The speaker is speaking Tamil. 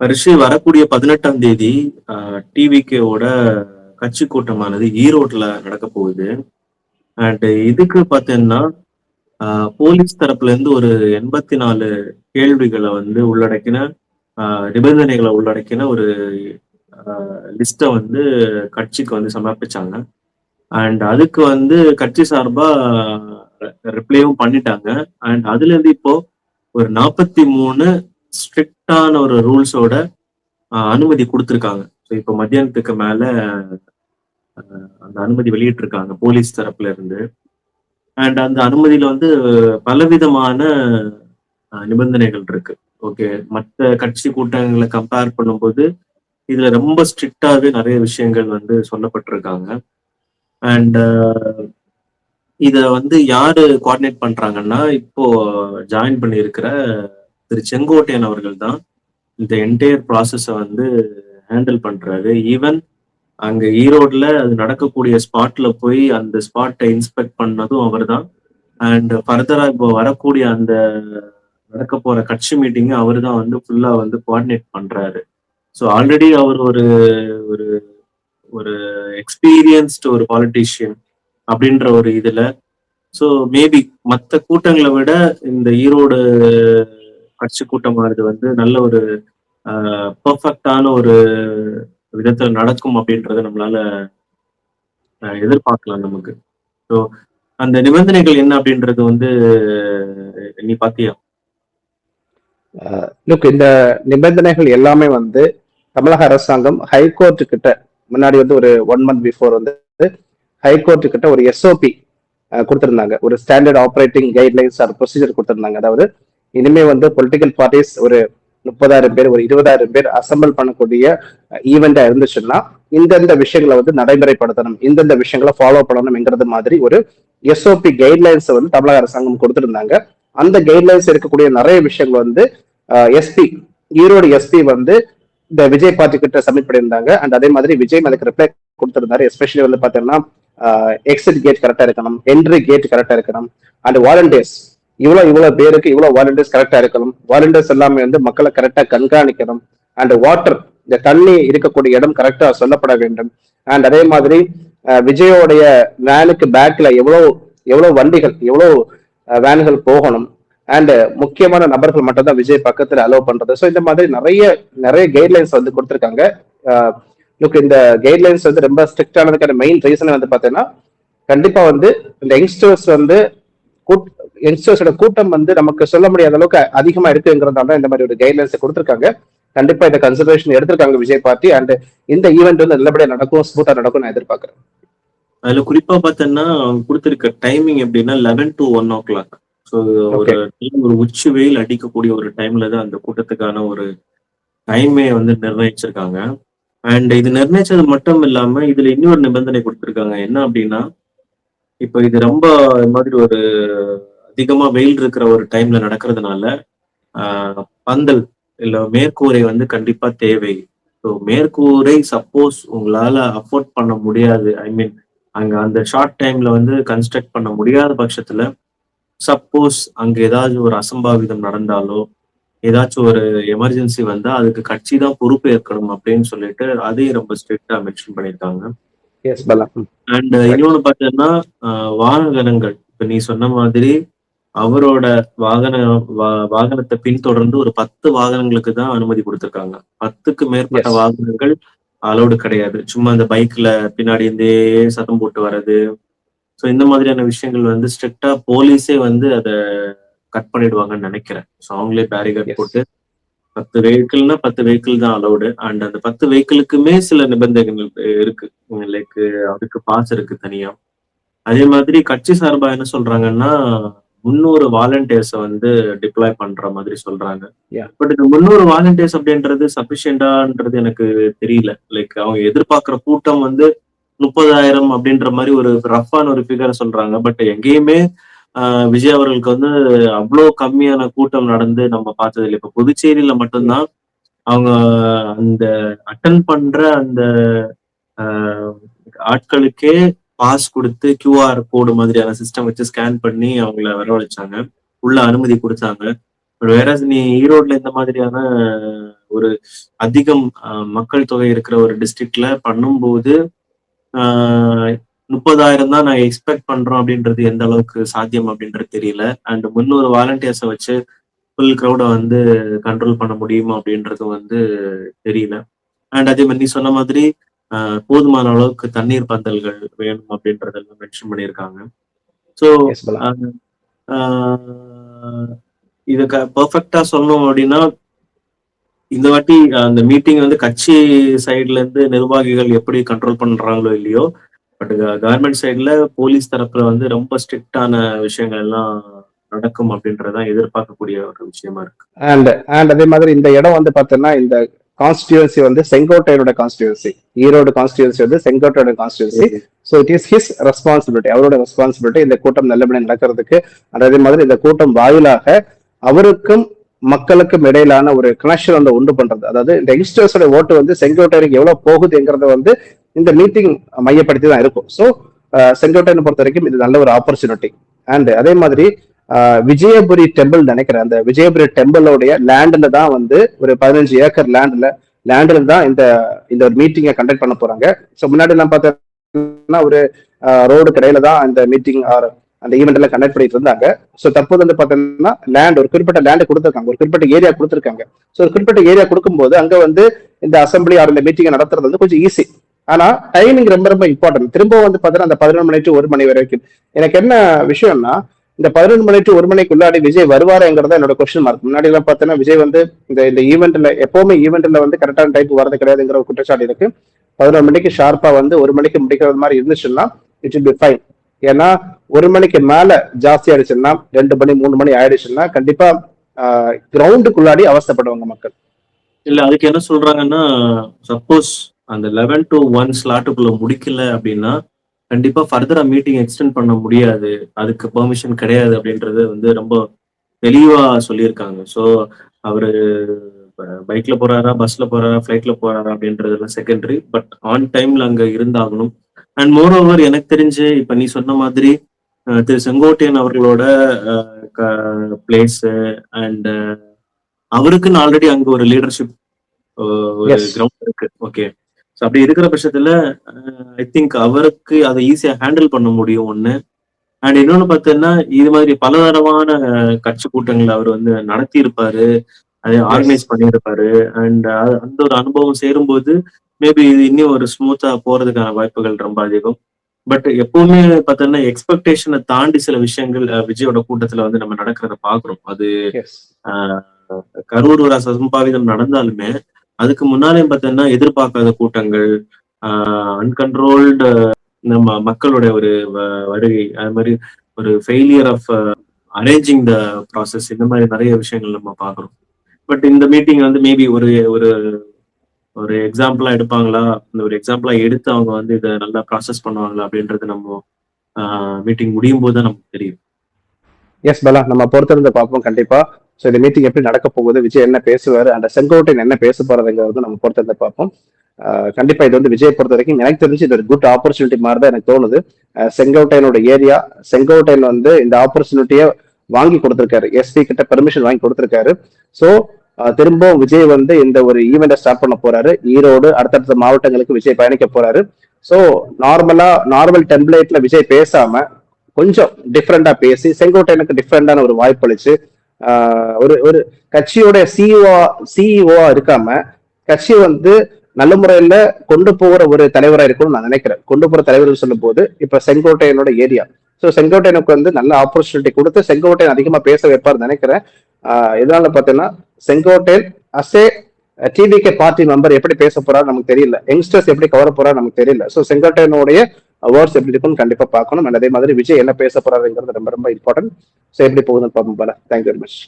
வருஷி வரக்கூடிய பதினெட்டாம் தேதி டிவிகேவோட கட்சி கூட்டமானது ஈரோட்ல நடக்க போகுது. அண்ட் இதுக்கு பார்த்தீங்கன்னா போலீஸ் தரப்புல இருந்து ஒரு எண்பத்தி நாலு கேள்விகளை வந்து உள்ளடக்கின நிபந்தனைகளை உள்ளடக்கின ஒரு லிஸ்ட்டை வந்து கட்சிக்கு வந்து சமர்ப்பிச்சாங்க. அண்ட் அதுக்கு வந்து கட்சி சார்பா ரிப்ளையும் பண்ணிட்டாங்க. அண்ட் அதுல இருந்து இப்போ ஒரு நாற்பத்தி மூணு ஸ்ட்ரிக்டான ஒரு ரூல்ஸோட அனுமதி கொடுத்துருக்காங்க. ஸோ இப்போ மத்தியானத்துக்கு மேல அந்த அனுமதி வெளியிட்டிருக்காங்க போலீஸ் தரப்புல இருந்து. அண்ட் அந்த அனுமதியில வந்து பலவிதமான நிபந்தனைகள் இருக்கு. ஓகே மற்ற கட்சி கூட்டங்களை கம்பேர் பண்ணும்போது இதுல ரொம்ப ஸ்ட்ரிக்டாவே நிறைய விஷயங்கள் வந்து சொல்லப்பட்டிருக்காங்க. அண்ட் இத வந்து யாரு கோஆர்டினேட் பண்றாங்கன்னா இப்போ ஜாயின் பண்ணியிருக்கிற திரு செங்கோட்டையன் அவர்கள் தான் இந்த என்டையர் ப்ராசஸை வந்து ஹேண்டில் பண்றாரு. ஈவன் அங்க ஈரோட்ல அது நடக்கக்கூடிய ஸ்பாட்ல போய் அந்த ஸ்பாட்டை இன்ஸ்பெக்ட் பண்ணதும் அவர் தான் அண்ட் ஃபர்தரா இப்போ வரக்கூடிய அந்த நடக்க போற கட்சி மீட்டிங்கை அவர் தான் வந்து ஃபுல்லா வந்து கோஆர்டினேட் பண்றாரு. ஸோ ஆல்ரெடி அவர் ஒரு ஒரு ஒரு எக்ஸ்பீரியன்ஸ்டு ஒரு பாலிட்டிஷியன் அப்படின்ற ஒரு இதுல. ஸோ மேபி மற்ற கூட்டங்களை விட இந்த ஈரோடு கட்சி கூட்டமானது வந்து நல்ல ஒரு பர்ஃபெக்டான ஒரு விதத்துல நடக்கும் அப்படின்றத நம்மளால எதிர்பார்க்கலாம் நமக்கு. ஸோ அந்த நிபந்தனைகள் என்ன அப்படின்றது வந்து நீ பாத்தியா? லுக் இந்த நிபந்தனைகள் எல்லாமே வந்து தமிழக அரசாங்கம் ஹைகோர்ட் கிட்ட முன்னாடி வந்து ஒரு ஒன் மந்த் பிஃபோர் வந்து ஹைகோர்ட் கிட்ட ஒரு எஸ்ஓபி கொடுத்திருந்தாங்க. ஒரு standard operating guidelines or procedure கொடுத்திருந்தாங்க. அதாவது இனிமே வந்து பொலிட்டிக்கல் பார்ட்டிஸ் ஒரு முப்பதாயிரம் பேர் ஒரு இருபதாயிரம் பேர் அசம்பிள் பண்ணக்கூடிய ஈவெண்டா இருந்துச்சுன்னா இந்தந்த விஷயங்களை வந்து நடைமுறைப்படுத்தணும். இந்தந்த விஷயங்களை ஃபாலோ பண்ணணும்ங்கிறது மாதிரி ஒரு எஸ்ஓபி கைட்லைன்ஸ் வந்து தமிழக அரசாங்கம் கொடுத்துருந்தாங்க. அந்த கைட்லைன்ஸ் இருக்கக்கூடிய நிறைய விஷயங்கள் வந்து எஸ்பி ஈரோடு எஸ்பி வந்து இந்த விஜய் பார்ட்டி கிட்ட சப்மிட் பண்ணியிருந்தாங்க. அண்ட் அதே மாதிரி விஜய் அதுக்கு ரிப்ளை கொடுத்திருந்தாரு. எஸ்பெஷலி வந்து பாத்தீங்கன்னா எக்ஸிட் கேட் கரெக்டா இருக்கணும் என்ட்ரி கேட் கரெக்டா இருக்கணும். அண்ட் வாலண்டியர்ஸ் இவ்வளவு இவ்வளவு பேருக்கு இவ்வளவு வாலண்டியர்ஸ் கரெக்டா இருக்கணும். வாலண்டியர்ஸ் எல்லாமே வந்து மக்களை கரெக்டா கண்காணிக்கணும். அண்ட் வாட்டர் இந்த தண்ணி இருக்கக்கூடிய இடம் கரெக்டா சொல்லப்பட வேண்டும். அண்ட் அதே மாதிரி விஜயோடைய வேனுக்கு பேக்ல எவ்வளவு எவ்வளவு வண்டிகள் எவ்வளவு வேன்கள் போகணும். அண்ட் முக்கியமான நபர்கள் மட்டும் தான் விஜய் பக்கத்துல அலோவ் பண்றது. ஸோ இந்த மாதிரி நிறைய நிறைய கைட்லைன்ஸ் வந்து கொடுத்துருக்காங்க. லுக் இந்த கைட்லைன்ஸ் வந்து ரொம்ப ஸ்ட்ரிக்ட் ஆனதுக்கான மெயின் ரீசன் வந்து பார்த்தீங்கன்னா கண்டிப்பா வந்து இந்த யங்ஸ்டர்ஸ் வந்து யங்ஸ்டர்ஸோட கூட்டம் வந்து நமக்கு சொல்ல முடியாத அளவுக்கு அதிகமா இருக்குங்கிறதால தான் இந்த மாதிரி ஒரு கைட்லைன்ஸ் கொடுத்துருக்காங்க. கண்டிப்பா இந்த கன்சிடரேஷன் எடுத்திருக்காங்க விஜய் பார்ட்டி. அண்ட் இந்த ஈவெண்ட் வந்து நல்லபடியா நடக்கும் ஸ்மூத்தா நடக்கும் நான் எதிர்பார்க்கிறேன். அதுல குறிப்பா அவங்க கொடுத்திருக்க டைமிங் எப்படின்னா eleven to one o'clock so ஒரு ஒரு உச்சி வெயில் அடிக்கக்கூடிய ஒரு டைம்ல தான் அந்த கூட்டத்துக்கான ஒரு டைமே வந்து நிர்ணயிச்சிருக்காங்க. அண்ட் இது நிர்ணயிச்சது மட்டும் இல்லாம இதுல இன்னொரு நிபந்தனை கொடுத்திருக்காங்க. என்ன அப்படின்னா இப்போ இது ரொம்ப மாதிரி ஒரு அதிகமா வெயில் இருக்கிற ஒரு டைம்ல நடக்கிறதுனால பந்தல் இல்ல மேற்கூரை வந்து கண்டிப்பா தேவை. ஸோ மேற்கூரை சப்போஸ் உங்களால அஃபோர்ட் பண்ண முடியாது. ஐ மீன் அங்க அந்த ஷார்ட் டைம்ல வந்து கன்ஸ்ட்ரக்ட் பண்ண முடியாத பட்சத்துல சப்போஸ் அங்க ஏதாச்சும் ஒரு அசம்பாவிதம் நடந்தாலோ ஏதாச்சும் ஒரு எமர்ஜென்சி வந்தா அதுக்கு கட்சி தான் பொறுப்பு ஏற்கணும் அப்படின்னு சொல்லிட்டு அதையும் ரொம்ப ஸ்ட்ரிக்டா மென்ஷன் பண்ணியிருக்காங்க. அண்ட் இன்னொன்னு பாத்தீங்கன்னா வாகனங்கள். இப்ப நீ சொன்ன மாதிரி அவரோட வாகன வாகனத்தை பின்தொடர்ந்து ஒரு பத்து வாகனங்களுக்கு தான் அனுமதி கொடுத்திருக்காங்க. பத்துக்கு மேற்பட்ட வாகனங்கள் அலோடு கிடையாது. சும்மா அந்த பைக்ல பின்னாடி இருந்தே சத்தம் போட்டு வர்றது. ஸோ இந்த மாதிரியான விஷயங்கள் வந்து ஸ்ட்ரிக்டா போலீஸே வந்து அதை கட் பண்ணிடுவாங்கன்னு நினைக்கிறேன். ஸோ அவங்களே பேரிகேட் போட்டு பத்து வெஹிக்கிள்னா பத்து வெஹிக்கிள் தான் அலௌடு அண்ட் அந்த பத்து வெஹிக்கிளுக்குமே சில நிபந்தனைகள் இருக்கு. லைக் அதுக்கு பாஸ் இருக்கு தனியா. அதே மாதிரி கட்சி சார்பா என்ன சொல்றாங்கன்னா முன்னூறு வாலண்டியர்ஸை வந்து டிப்ளாய் பண்ற மாதிரி சொல்றாங்க. பட் இது முன்னூறு வாலண்டியர்ஸ் அப்படின்றது சபிஷியண்டான்றது எனக்கு தெரியல. லைக் அவங்க எதிர்பார்க்கிற கூட்டம் வந்து முப்பதாயிரம் அப்படின்ற மாதிரி ஒரு ரஃபான ஒரு ஃபிகரை சொல்றாங்க. பட் எங்கேயுமே விஜய் அவர்களுக்கு வந்து அவ்வளோ கம்மியான கூட்டம் நடந்து நம்ம பார்த்தது இல்லை இப்ப புதுச்சேரியில மட்டும்தான் அவங்க அந்த அட்டன் பண்ற அந்த ஆட்களுக்கே பாஸ் கொடுத்து கியூஆர் கோடு மாதிரியான சிஸ்டம் வச்சு ஸ்கேன் பண்ணி அவங்கள வரவழைச்சாங்க. உள்ள அனுமதி கொடுத்தாங்க. வேற நீ ஈரோட்ல இந்த மாதிரியான ஒரு அதிகம் மக்கள் தொகை இருக்கிற ஒரு டிஸ்ட்ரிக்ட்ல பண்ணும்போது முப்பதாயிரம் தான் நான் எக்ஸ்பெக்ட் பண்றோம் அப்படின்றது எந்த அளவுக்கு சாத்தியம் அப்படின்றது தெரியல. அண்ட் முன்னூறு வாலண்டியர்ஸை வச்சு ஃபுல் க்ரௌடை வந்து கண்ட்ரோல் பண்ண முடியுமா அப்படின்றது வந்து தெரியல. அண்ட் அதே மாதிரி நீ சொன்ன மாதிரி போதுமான அளவுக்கு தண்ணீர் பந்தல்கள் வேணும் அப்படின்றதெல்லாம் மென்ஷன் பண்ணியிருக்காங்க. ஸோ இத பர்ஃபெக்டா சொல்லணும் அப்படின்னா இந்த வாட்டி அந்த மீட்டிங் வந்து கட்சி சைடுல இருந்து நிர்வாகிகள் எப்படி கண்ட்ரோல் பண்றாங்களோ இல்லையோ பட் கவர்மெண்ட் சைடுல போலீஸ் தரப்புல வந்து ரொம்ப ஸ்ட்ரிக்டான விஷயங்கள் எல்லாம் நடக்கும் அப்படின்றதான் எதிர்பார்க்கக்கூடிய ஒரு விஷயமா இருக்கு. அண்ட் அண்ட் அதே மாதிரி இந்த இடம் வந்து பார்த்தோம்னா இந்த கான்ஸ்டியூன்சி வந்து செங்கோட்டையோட கான்ஸ்டியூன்சி ஈரோடு கான்ஸ்டியூன்சி வந்து செங்கோட்டையோட constituency so it is his responsibility அவரோட ரெஸ்பான்சிபிலிட்டி இந்த கூட்டம் நல்லபடியாக நடக்கிறதுக்கு. அதே மாதிரி இந்த கூட்டம் வாயிலாக அவருக்கும் மக்களுக்கும் இடையிலான ஒரு கனெக்ஷன் வந்து உண்டு பண்றது. அதாவது இந்த யங்ஸ்டர்ஸோட ஓட்டு வந்து செங்கோட்டையருக்கு எவ்வளவு போகுதுங்கிறத வந்து இந்த மீட்டிங் மையப்படுத்தி தான் இருக்கும் ஸோ செங்கோட்டையனை பொறுத்த வரைக்கும் இது நல்ல ஒரு ஆப்பர்ச்சுனிட்டி அண்ட் அதே மாதிரி விஜயபுரி டெம்பிள் நினைக்கிறேன். அந்த விஜயபுரி டெம்பிளோடைய லேண்ட்ல தான் வந்து ஒரு பதினஞ்சு ஏக்கர் லேண்ட்ல லேண்ட்ல தான் இந்த இந்த ஒரு மீட்டிங்கை கண்டக்ட் பண்ண போறாங்க. ஸோ முன்னாடி எல்லாம் பார்த்தோம்னா ஒரு ரோடு கடையில தான் இந்த மீட்டிங் ஆர் அந்த ஈவெண்ட் எல்லாம் கண்டக்ட் பண்ணிட்டு இருந்தாங்க. ஸோ தற்போது வந்து பார்த்தோம்னா லேண்ட் ஒரு குறிப்பிட்ட லேண்ட் கொடுத்துருக்காங்க. ஒரு குறிப்பிட்ட ஏரியா கொடுத்துருக்காங்க. ஸோ ஒரு குறிப்பிட்ட ஏரியா கொடுக்கும்போது அங்க வந்து இந்த அசம்பிளி ஆர் இந்த மீட்டிங்கை நடத்துறது வந்து கொஞ்சம் ஈஸி ஆனா டைமிங் ரொம்ப ரொம்ப இம்பார்ட்டன்ட் திரும்ப வந்து பார்த்தீங்கன்னா அந்த பதினொன்று மணி டு ஒரு மணி வரைக்கும். எனக்கு என்ன விஷயம்னா இந்த பதினொன்று மணி டு ஒரு மணிக்குள்ளாடி விஜய் வருவாருங்கிறத என்னோட கொஸ்டின் மார்க் முன்னாடி எல்லாம் பார்த்தீங்கன்னா விஜய் வந்து இந்த இந்த ஈவெண்ட்ல எப்பவுமே ஈவெண்ட்ல வந்து கரெக்டான டைப் வரது கிடையாதுங்கிற ஒரு குற்றச்சாட்டு இருக்கு. பதினொரு மணிக்கு ஷார்ப்பா வந்து ஒரு மணிக்கு முடிக்கிறது மாதிரி இருந்துச்சுன்னா இட் will பி ஃபைன் ஏன்னா ஒரு மணிக்கு மேல ஜாஸ்தி ஆயிடுச்சுன்னா ரெண்டு மணி மூணு மணி ஆயிடுச்சுன்னா கண்டிப்பா கிரவுண்டுக்குள்ளாடி அவஸ்தப்படுவாங்க மக்கள். இல்ல அதுக்கு என்ன சொல்றாங்கன்னா சப்போஸ் அந்த லெவன் டு ஒன் ஸ்லாட்டுக்குள்ள முடிக்கல அப்படின்னா கண்டிப்பா ஃபர்தரா மீட்டிங் எக்ஸ்டெண்ட் பண்ண முடியாது. அதுக்கு பெர்மிஷன் கிடையாது அப்படின்றது வந்து ரொம்ப தெளிவா சொல்லியிருக்காங்க. ஸோ அவரு பைக்ல போறாரா பஸ்ல போறாரா ஃபிளைட்ல போறாரா அப்படின்றதெல்லாம் செகண்டரி பட் ஆன் டைம்ல அங்க இருந்தாகணும். அண்ட் மோர் ஓவர் எனக்கு தெரிஞ்சு இப்ப நீ சொன்ன மாதிரி திரு செங்கோட்டையன் அவர்களோட பிளேஸ் அண்ட் அவருக்குன்னு ஆல்ரெடி அங்க ஒரு லீடர்ஷிப் ஒரு. கிரவுண்ட் இருக்கு. ஓகே ஸோ அப்படி இருக்கிற பட்சத்துல ஐ திங்க் அவருக்கு அதை ஈஸியா ஹேண்டில் பண்ண முடியும் ஒண்ணு. அண்ட் இன்னொன்னு பார்த்தீங்கன்னா இது மாதிரி பலதரமான கட்சி கூட்டங்களை அவர் வந்து நடத்தி இருப்பாரு அதை ஆர்கனைஸ் பண்ணியிருப்பாரு. அண்ட் அந்த ஒரு அனுபவம் சேரும்போது மேபி இது இன்னும் ஒரு ஸ்மூத்தா போறதுக்கான வாய்ப்புகள் ரொம்ப அதிகம். பட் எப்பவுமே பார்த்தோன்னா எக்ஸ்பெக்டேஷனை தாண்டி சில விஷயங்கள் அஹ், விஜயோட கூட்டத்துல வந்து நம்ம நடக்கிறத பாக்குறோம் அது கரூர் ஒரு அசம்பாவிதம் நடந்தாலுமே அதுக்கு முன்னாலே பார்த்தோம்னா எதிர்பார்க்காத கூட்டங்கள் அன்கன்ட்ரோல்டு நம்ம மக்களுடைய ஒரு வ- வருகை அது மாதிரி ஒரு failure of arranging the process இந்த மாதிரி நிறைய விஷயங்கள் நம்ம பார்க்குறோம். பட் இந்த மீட்டிங் வந்து மேபி ஒரு ஒரு ஒரு எக்ஸாம்பிளா எடுப்பாங்களா? இந்த ஒரு எக்ஸாம்பிளா எடுத்து அவங்க வந்து இதை நல்லா ப்ராசஸ் பண்ணுவாங்களா அப்படின்றது நம்ம மீட்டிங் முடியும் போது தான் நமக்கு தெரியும். எஸ் பலா நம்ம பொறுத்திருந்து பார்ப்போம் கண்டிப்பா. ஸோ இந்த மீட்டிங் எப்படி நடக்க போகுது விஜய் என்ன பேசுவாரு அந்த செங்கோட்டையன் என்ன பேச போறதுங்கிறது நம்ம பொறுத்திருந்து பார்ப்போம். கண்டிப்பா இது வந்து விஜய் பொறுத்த வரைக்கும் எனக்கு தெரிஞ்சு இது ஒரு குட் ஆப்பர்ச்சுனிட்டி மாதிரி தான் எனக்கு தோணுது. செங்கோட்டையனோட ஏரியா செங்கோட்டையன் வந்து இந்த ஆப்பர்ச்சுனிட்டியை வாங்கி கொடுத்திருக்காரு. எஸ்பி கிட்ட பெர்மிஷன் வாங்கி கொடுத்திருக்காரு. ஸோ திரும்பவும் விஜய் வந்து இந்த ஒரு ஈவெண்ட்டை ஸ்டார்ட் பண்ண போறாரு. ஈரோடு அடுத்தடுத்த மாவட்டங்களுக்கு விஜய் பயணிக்க போறாரு. ஸோ நார்மலா நார்மல் டெம்ப்ளேட்ல விஜய் பேசாம கொஞ்சம் டிஃப்ரெண்டா பேசி செங்கோட்டையனுக்கு டிஃப்ரெண்டான ஒரு வாய்ப்பு அளிச்சு ஒரு ஒரு கட்சியோட சிஇஓ சிஇஓ இருக்காம கட்சி வந்து நல்ல முறையில கொண்டு போகிற ஒரு தலைவரா இருக்கும்னு நான் நினைக்கிறேன். கொண்டு போற தலைவர் சொல்லும் போது இப்ப செங்கோட்டையனோட ஏரியா. ஸோ செங்கோட்டையனுக்கு வந்து நல்ல ஆப்பர்ச்சுனிட்டி கொடுத்து செங்கோட்டையன் அதிகமா பேச வைப்பார் நினைக்கிறேன். இதனால பாத்தீங்கன்னா Sengottaiyan as a TVK party member எப்படி பேச போறாரு நமக்கு தெரியல. யங்ஸ்டர்ஸ் எப்படி கவர போறாரு நமக்கு தெரியல. ஸோ செங்கோட்டையனுடைய வேர்ட்ஸ் எப்படி இருக்குன்னு கண்டிப்பா பார்க்கணும். அண்ட் அதே மாதிரி விஜய் என்ன பேச போறாருங்கிறது ரொம்ப ரொம்ப இம்பார்ட்டன்ட் ஸோ எப்படி போகுதுன்னு பார்ப்போம் போல. Thank you very much